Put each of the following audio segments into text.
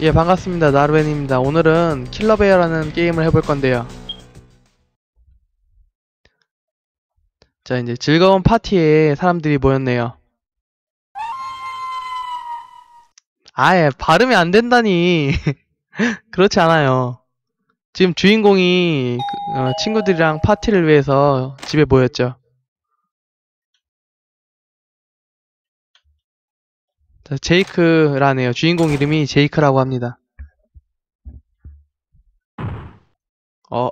예, 반갑습니다. 나르벤입니다. 오늘은 킬러베어라는 게임을 해볼 건데요. 자, 이제 즐거운 파티에 사람들이 모였네요. 아예, 발음이 안 된다니. 그렇지 않아요. 지금 주인공이 그, 어, 친구들이랑 파티를 위해서 집에 모였죠. 제이크라네요. 주인공 이름이 제이크라고 합니다. 어,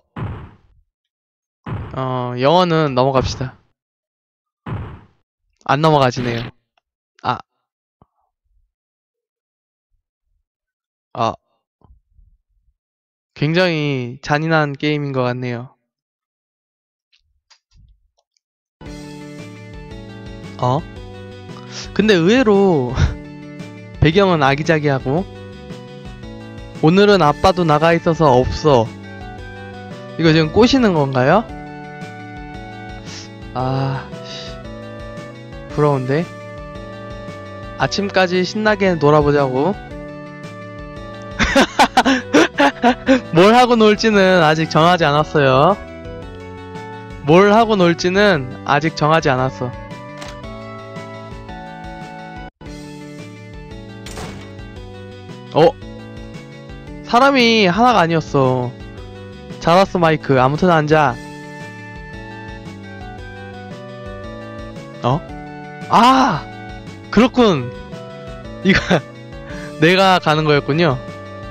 어, 영어는 넘어갑시다. 안 넘어가지네요. 아, 아, 굉장히 잔인한 게임인 것 같네요. 어? 근데 의외로 배경은 아기자기하고 오늘은 아빠도 나가 있어서 없어. 이거 지금 꼬시는 건가요? 아, 씨. 부러운데. 아침까지 신나게 놀아보자고. 뭘 하고 놀지는 아직 정하지 않았어요. 뭘 하고 놀지는 아직 정하지 않았어. 어? 사람이 하나가 아니었어. 잘 왔어, 마이크. 아무튼 앉아. 어? 아! 그렇군. 이거, 내가 가는 거였군요.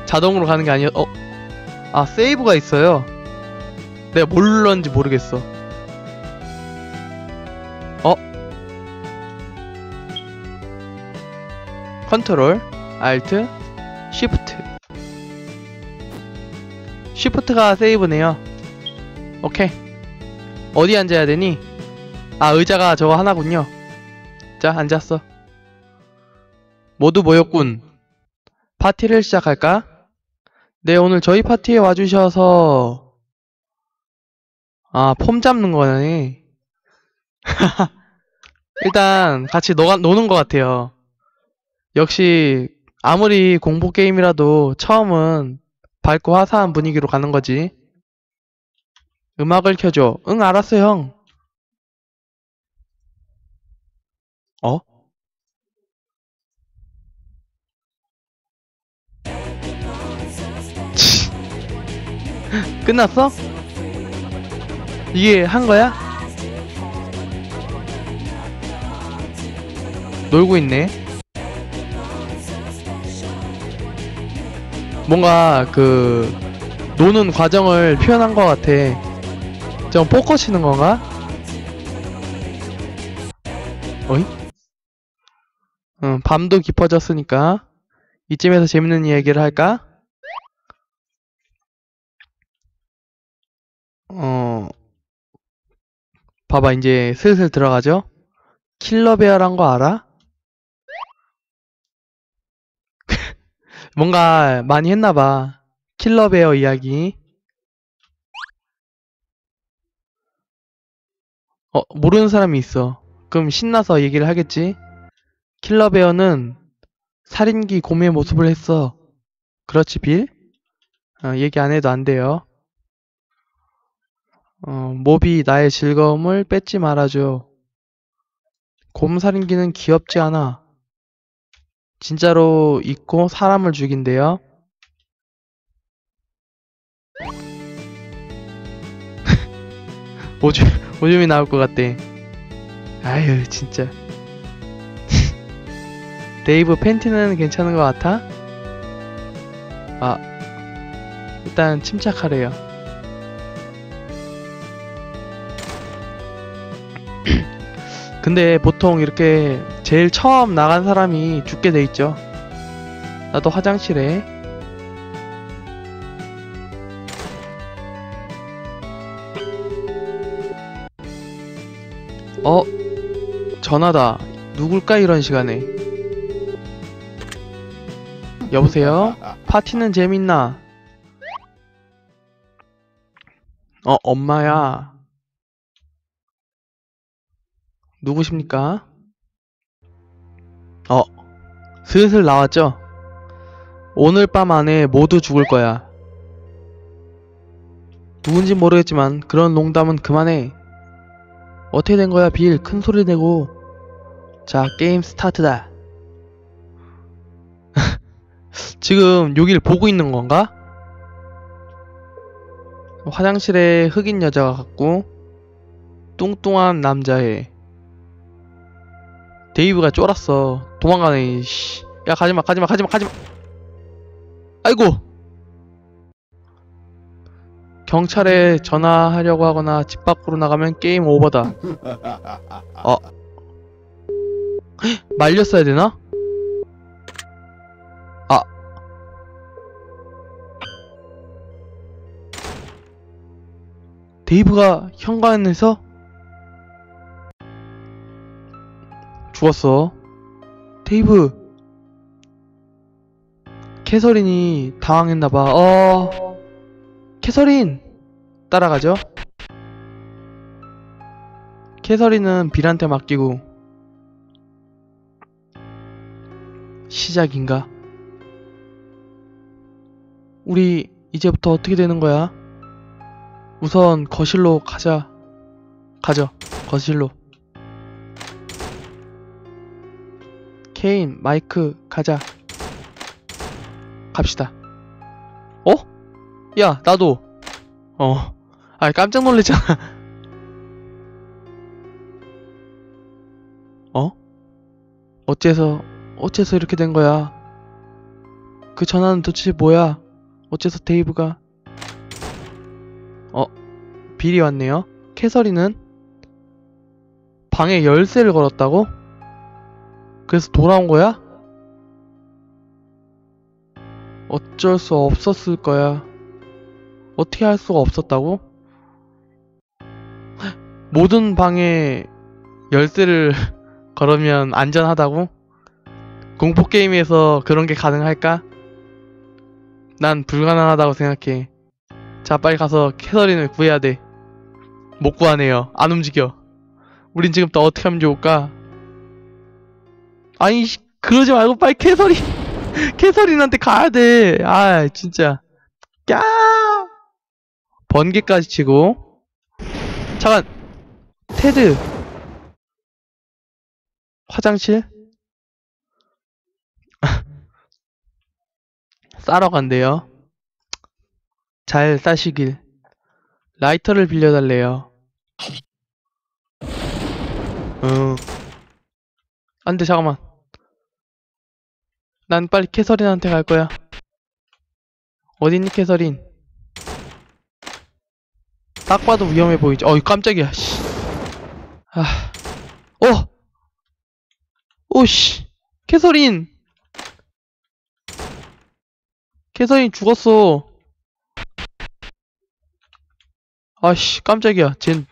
자동으로 가는 게 아니었, 어? 아, 세이브가 있어요. 내가 뭘 눌렀는지 모르겠어. 어? 컨트롤, 알트, 쉬프트가 세이브네요. 오케이. 어디 앉아야 되니? 아, 의자가 저거 하나군요. 자, 앉았어. 모두 모였군. 파티를 시작할까? 네, 오늘 저희 파티에 와주셔서, 아, 폼 잡는 거네. 일단, 같이 노, 노는 것 같아요. 역시, 아무리 공포 게임이라도 처음은 밝고 화사한 분위기로 가는 거지. 음악을 켜줘. 응, 알았어, 형. 어? 치. 끝났어? 이게 한 거야? 놀고 있네. 뭔가 그 노는 과정을 표현한 것 같아. 좀 포커 치는 건가? 어이? 응, 밤도 깊어졌으니까 이쯤에서 재밌는 이야기를 할까? 어, 봐봐 이제 슬슬 들어가죠? 킬러베어란 거 알아? 뭔가 많이 했나봐. 킬러베어 이야기. 어, 모르는 사람이 있어. 그럼 신나서 얘기를 하겠지? 킬러베어는 살인기 곰의 모습을 했어. 그렇지, 빌? 어, 얘기 안 해도 안 돼요. 어, 몹이 나의 즐거움을 뺏지 말아줘. 곰 살인기는 귀엽지 않아. 진짜로 있고 사람을 죽인대요. 오줌, 오줌이 나올 것 같대. 아유, 진짜. 데이브 팬티는 괜찮은 것 같아? 아, 일단 침착하래요. 근데 보통 이렇게 제일 처음 나간 사람이 죽게 돼 있죠. 나도 화장실에 어? 전화다. 누굴까 이런 시간에. 여보세요? 파티는 재밌나? 어, 엄마야. 누구십니까? 어, 슬슬 나왔죠? 오늘 밤 안에 모두 죽을 거야. 누군지 모르겠지만 그런 농담은 그만해. 어떻게 된 거야, 빌? 큰 소리 내고. 자, 게임 스타트다. 지금 여길 보고 있는 건가? 화장실에 흑인 여자가 갔고, 뚱뚱한 남자애. 데이브가 쫄았어. 도망가네, 씨. 야, 가지마, 가지마, 가지마, 가지마! 아이고! 경찰에 전화하려고 하거나 집 밖으로 나가면 게임 오버다. 어. 말렸어야 되나? 아. 데이브가 현관에서 죽었어. 데이브. 캐서린이 당황했나봐. 어. 캐서린! 따라가죠. 캐서린은 빌한테 맡기고 시작인가? 우리 이제부터 어떻게 되는 거야? 우선 거실로 가자. 가죠. 거실로. 케인, 마이크, 가자. 갑시다. 어? 야, 나도. 어. 아, 깜짝 놀랐잖아. 어? 어째서, 어째서 이렇게 된 거야? 그 전화는 도대체 뭐야? 어째서 데이브가. 어, 빌이 왔네요. 캐서린은 방에 열쇠를 걸었다고? 그래서 돌아온 거야? 어쩔 수 없었을 거야. 어떻게 할 수가 없었다고? 모든 방에 열쇠를 걸으면 안전하다고? 공포 게임에서 그런 게 가능할까? 난 불가능하다고 생각해. 자, 빨리 가서 캐서린을 구해야 돼. 못 구하네요. 안 움직여. 우린 지금 또 어떻게 하면 좋을까? 아니, 씨, 그러지 말고 빨리 캐서린, 캐서린한테 가야 돼. 아, 진짜. 야! 번개까지 치고. 잠깐, 테드. 화장실? 싸러 간대요. 잘 싸시길. 라이터를 빌려달래요. 응. 안 돼, 잠깐만. 난 빨리 캐서린한테 갈 거야. 어딨니, 캐서린? 딱 봐도 위험해 보이지. 어이, 깜짝이야, 씨. 아. 어! 오씨. 캐서린! 캐서린 죽었어. 아씨, 깜짝이야. 쟨,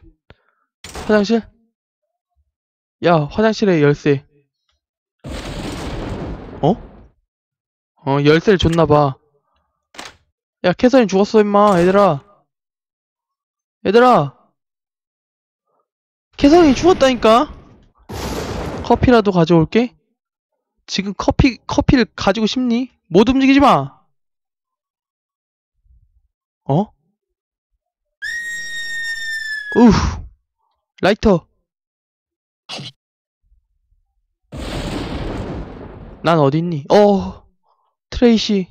화장실? 야, 화장실에 열쇠. 어? 어, 열쇠를 줬나봐. 야, 캐서린 죽었어, 임마, 얘들아. 얘들아. 캐서린이 죽었다니까? 커피라도 가져올게? 지금 커피, 커피를 가지고 싶니? 못 움직이지 마! 어? 우 라이터. 난 어딨니? 어, 트레이시.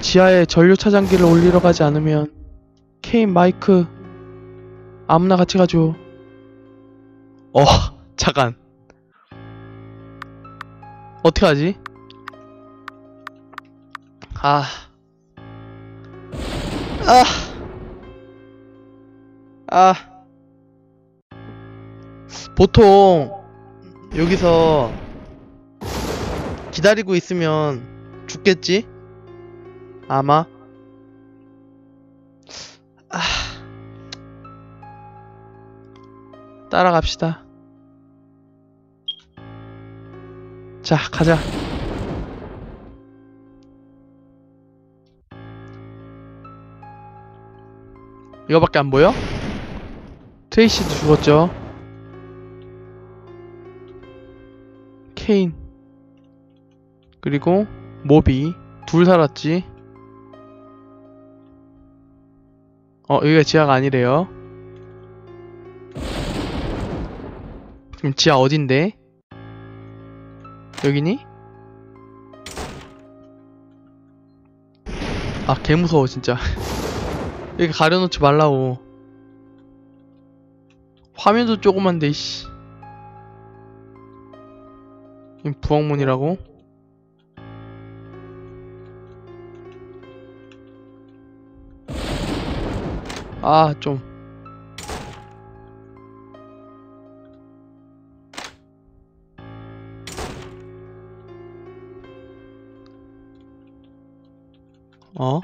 지하에 전류 차장기를 올리러 가지 않으면 케인 마이크 아무나 같이 가죠. 어, 잠깐. 어떻게 하지? 아. 아. 아. 보통 여기서 기다리고 있으면 죽겠지? 아마. 아. 따라갑시다. 자, 가자. 이거밖에 안 보여? 트레이시도 죽었죠. 케인. 그리고 모비. 둘 살았지? 어 여기가 지하가 아니래요. 지금 지하 어딘데? 여기니? 아 개무서워 진짜. 여기 가려놓지 말라고. 화면도 조그만데 씨. 이 부엌문이라고? 아, 좀. 어?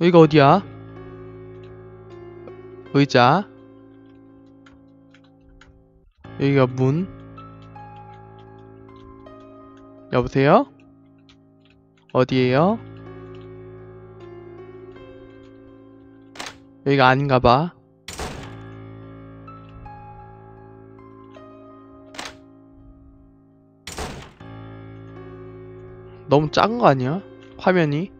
여기가 어디야? 의자. 여기가 문. 여보세요? 어디에요? 여기가 아닌가 봐. 너무 작은 거 아니야? 화면이?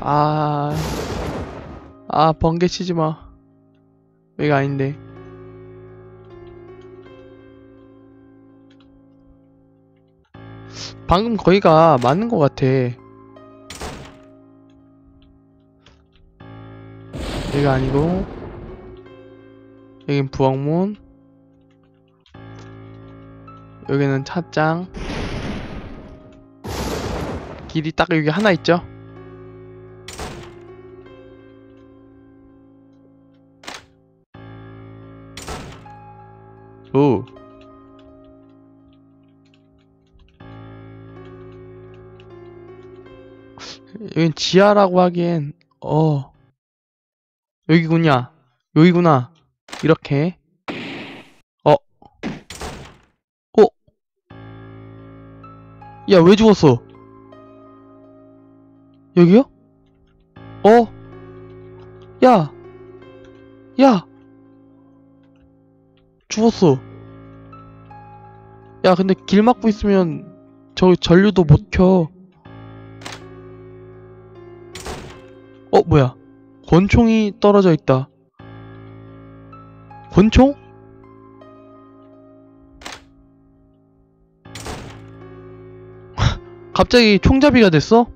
아, 아, 번개 치지 마. 여기가 아닌데. 방금 거기가 맞는 것 같아. 여기가 아니고, 여긴 부엌문, 여기는 찻장, 길이 딱 여기 하나 있죠? 오. 여긴 지하라고 하기엔 어 여기군요 여기구나 이렇게 어 어? 야 왜 죽었어 여기요? 어? 야! 야! 죽었어 야 근데 길 막고 있으면 저 전류도 못 켜. 어 뭐야 권총이 떨어져 있다 권총? 갑자기 총잡이가 됐어?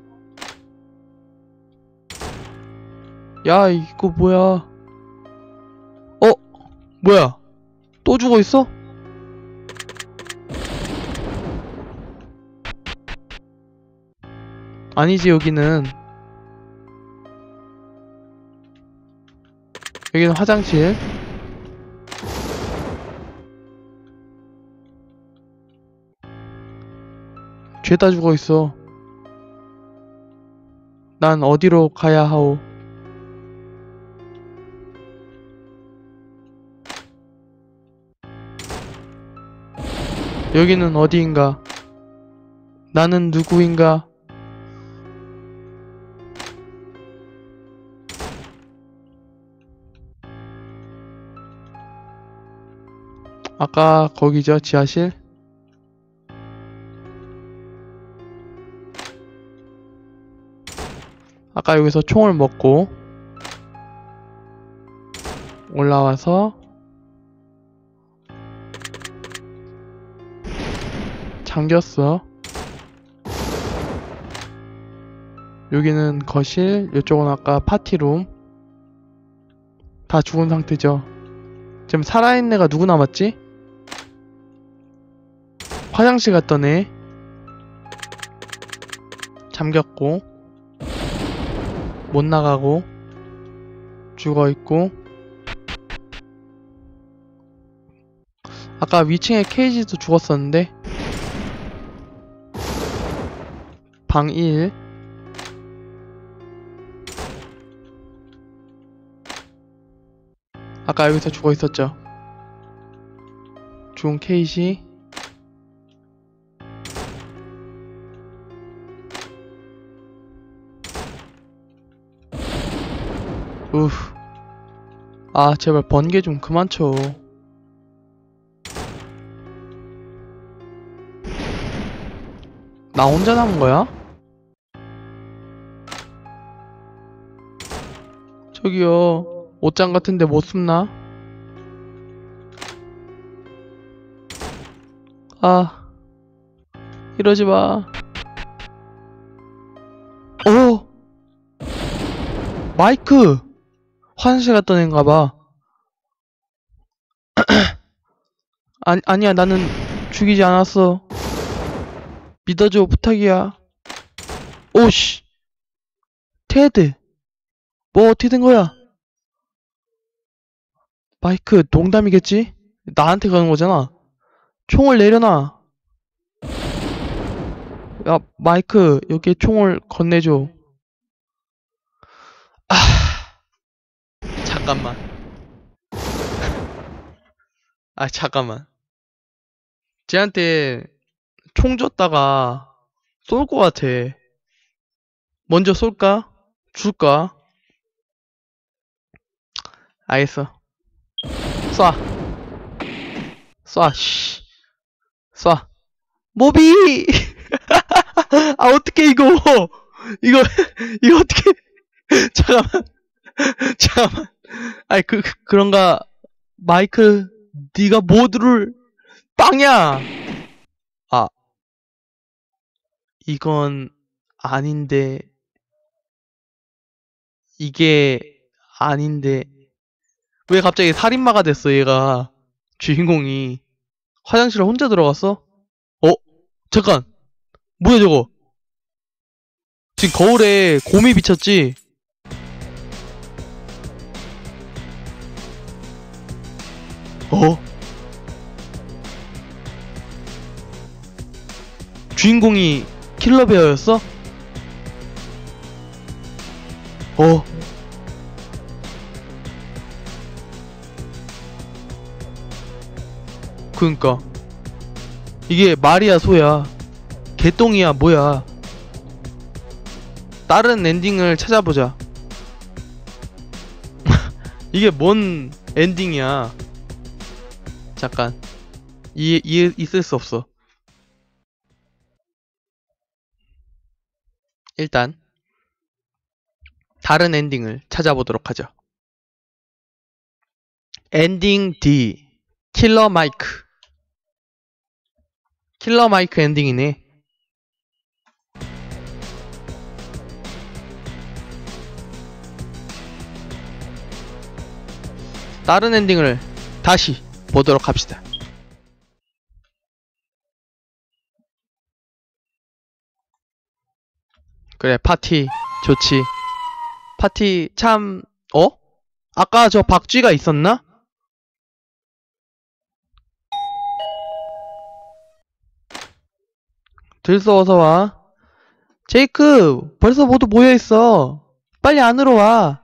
야 이거 뭐야 어? 뭐야 또 죽어 있어? 아니지 여기는. 여기는 화장실. 죄다 죽어있어. 난 어디로 가야 하오? 여기는 어디인가? 나는 누구인가 아까 거기죠? 지하실? 아까 여기서 총을 먹고 올라와서 잠겼어. 여기는 거실 이쪽은 아까 파티룸. 다 죽은 상태죠. 지금 살아있는 애가 누구 남았지? 화장실 갔던 애 잠겼고 못 나가고 죽어 있고 아까 위층에 케이지도 죽었었는데 방 1. 아까 여기서 죽어 있었죠. 죽은 케이시. 우. 아, 제발 번개 좀 그만 쳐. 나 혼자 남은 거야? 저기요, 옷장 같은데 못 숨나? 아, 이러지 마. 오! 마이크! 화장실 갔던 애인가 봐. 아니, 아니야, 나는 죽이지 않았어. 믿어줘, 부탁이야. 오씨! 테드! 뭐 어떻게 된 거야? 마이크, 농담이겠지? 나한테 가는 거잖아. 총을 내려놔. 야, 마이크, 여기에 총을 건네줘. 아, 잠깐만. 아, 잠깐만. 쟤한테 총 줬다가 쏠 것 같아. 먼저 쏠까? 줄까? 알겠어. 쏴. 쏴, 씨. 쏴. 모비! 아, 어떡해, 이거! 이거, 이거 어떡해. 잠깐만. 잠깐만. 아니, 그, 그- 그런가. 마이크, 네가 모두를, 빵이야! 아. 이건, 아닌데. 이게, 아닌데. 왜 갑자기 살인마가 됐어, 얘가. 주인공이. 화장실에 혼자 들어갔어? 어? 잠깐! 뭐야, 저거? 지금 거울에 곰이 비쳤지? 어? 주인공이 킬러베어였어? 어? 그니까 이게 말이야 소야 개똥이야 뭐야 다른 엔딩을 찾아보자 이게 뭔 엔딩이야 잠깐. 이해, 이해 있을 수 없어. 일단 다른 엔딩을 찾아보도록 하죠. 엔딩 D 킬러 마이크 킬러 마이크 엔딩이네. 다른 엔딩을 다시 보도록 합시다. 그래, 파티 좋지. 파티 참, 어? 아까 저 박쥐가 있었나? 들쏘 어서 와. 제이크, 벌써 모두 모여있어. 빨리 안으로 와.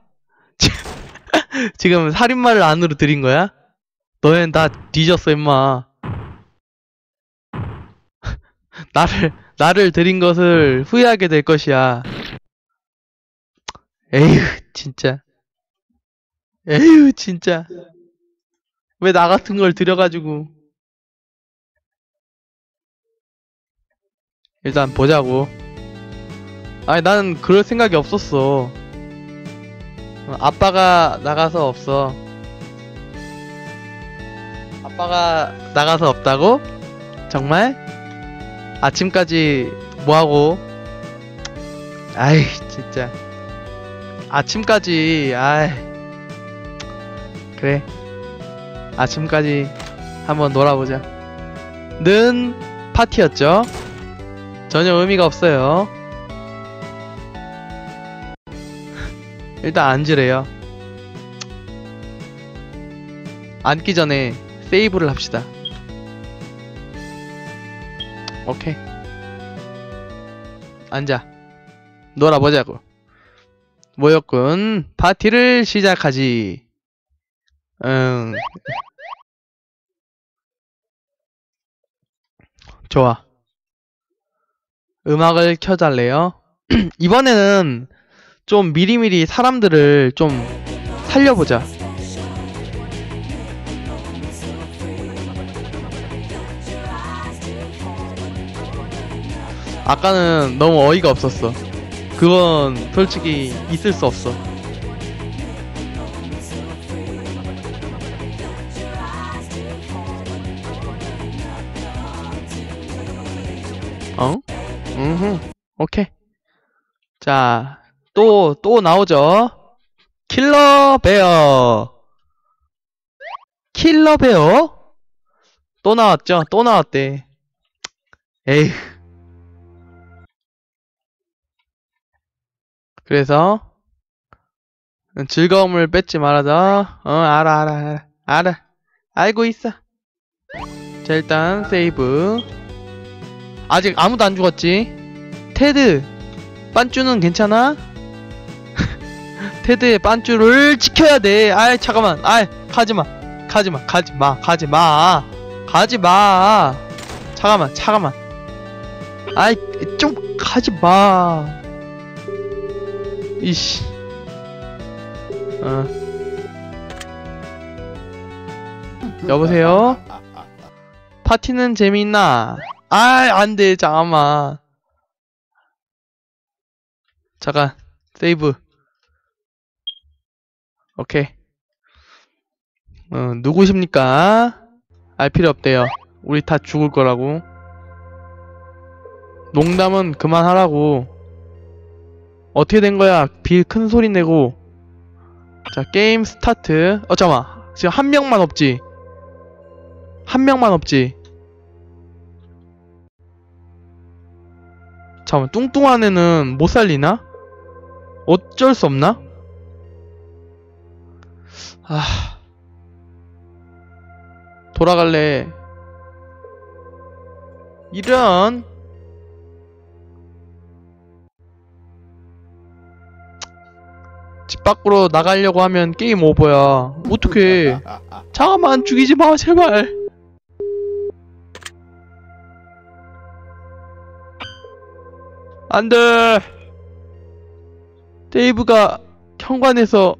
지금 살인마를 안으로 들인 거야? 너넨 다 뒤졌어, 임마. 나를, 나를 들인 것을 후회하게 될 것이야. 에휴, 진짜. 에휴, 진짜. 왜 나 같은 걸 들여가지고. 일단 보자고. 아니, 난 그럴 생각이 없었어. 어, 아빠가 나가서 없어. 아빠가 나가서 없다고? 정말? 아침까지 뭐하고? 아이, 진짜. 아침까지, 아이. 그래. 아침까지 한번 놀아보자. 는 파티였죠? 전혀 의미가 없어요. 일단 앉으래요. 앉기 전에 세이브를 합시다. 오케이. 앉아. 놀아보자고. 모였군. 파티를 시작하지. 응. 좋아. 음악을 켜달래요. 이번에는 좀 미리미리 사람들을 좀 살려보자. 아까는 너무 어이가 없었어. 그건 솔직히 있을 수 없어. 어? 음, 오케이. 자, 또, 또 나오죠. 킬러 베어. 킬러 베어? 또 나왔죠? 또 나왔대. 에휴. 그래서, 즐거움을 뺏지 말아자. 어, 알아, 알아, 알아. 알아. 알고 있어. 자, 일단, 세이브. 아직 아무도 안 죽었지? 테드, 빤쭈는 괜찮아? 테드의 빤쭈를 지켜야 돼. 아이, 잠깐만. 아이, 가지마. 가지마. 가지마. 가지마. 가지마. 잠깐만. 잠깐만. 아이, 좀 가지마. 이씨. 어. 여보세요? 파티는 재미있나? 아, 안 돼. 잠깐만. 잠깐. 세이브. 오케이. 어, 누구십니까? 알 필요 없대요. 우리 다 죽을 거라고. 농담은 그만하라고. 어떻게 된 거야? 빌 큰 소리 내고. 자, 게임 스타트. 어, 잠깐만. 지금 한 명만 없지? 한 명만 없지? 잠깐만, 뚱뚱한 애는 못 살리나? 어쩔 수 없나? 아. 돌아갈래. 이런. 밖으로 나가려고 하면 게임 오버야. 어떡해. 잠깐만, 죽이지 마, 제발. 안 돼. 데이브가 현관에서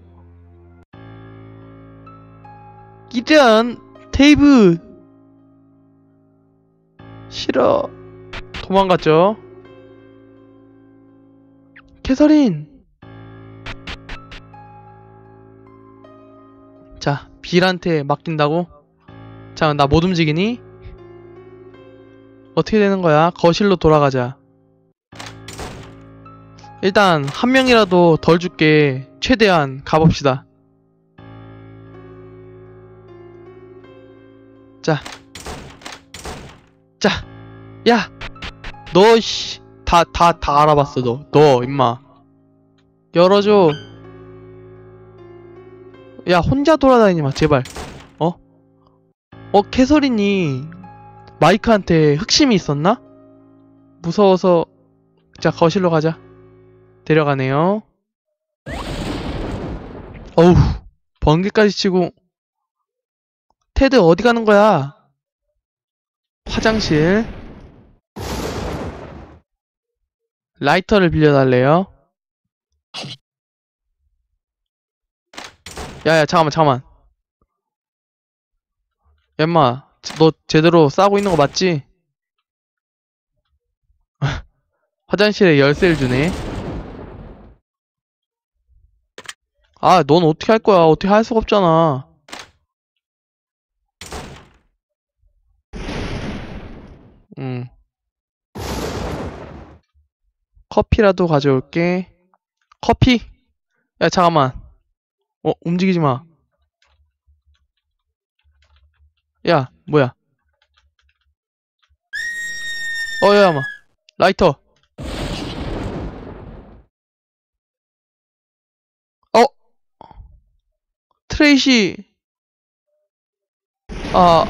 이런 데이브 싫어 도망갔죠 캐서린 자 빌한테 맡긴다고 자 나 못 움직이니 어떻게 되는 거야 거실로 돌아가자 일단 한 명이라도 덜 죽게 최대한 가봅시다. 자. 자. 야. 너 씨. 다 다 다 알아봤어 너. 너 임마. 열어줘. 야 혼자 돌아다니지 마 제발. 어? 어 캐서린이 마이크한테 흑심이 있었나? 무서워서 자 거실로 가자. 데려가네요. 어우, 번개까지 치고. 테드 어디 가는 거야? 화장실. 라이터를 빌려달래요. 야야 잠깐만 잠깐만. 엠마, 너 제대로 싸고 있는 거 맞지? 화장실에 열쇠를 주네. 아, 넌 어떻게 할 거야? 어떻게 할 수가 없잖아. 응. 커피라도 가져올게. 커피? 야, 잠깐만. 어, 움직이지 마. 야, 뭐야. 어, 야, 마. 라이터. 어? 트레이시. 아.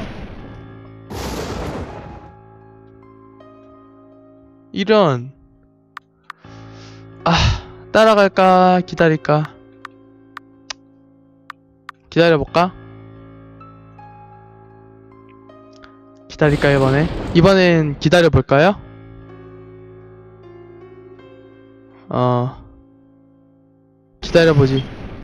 이런. 아, 따라갈까? 기다릴까? 기다려볼까? 기다릴까, 이번에? 이번엔 기다려볼까요? 어, 기다려보지.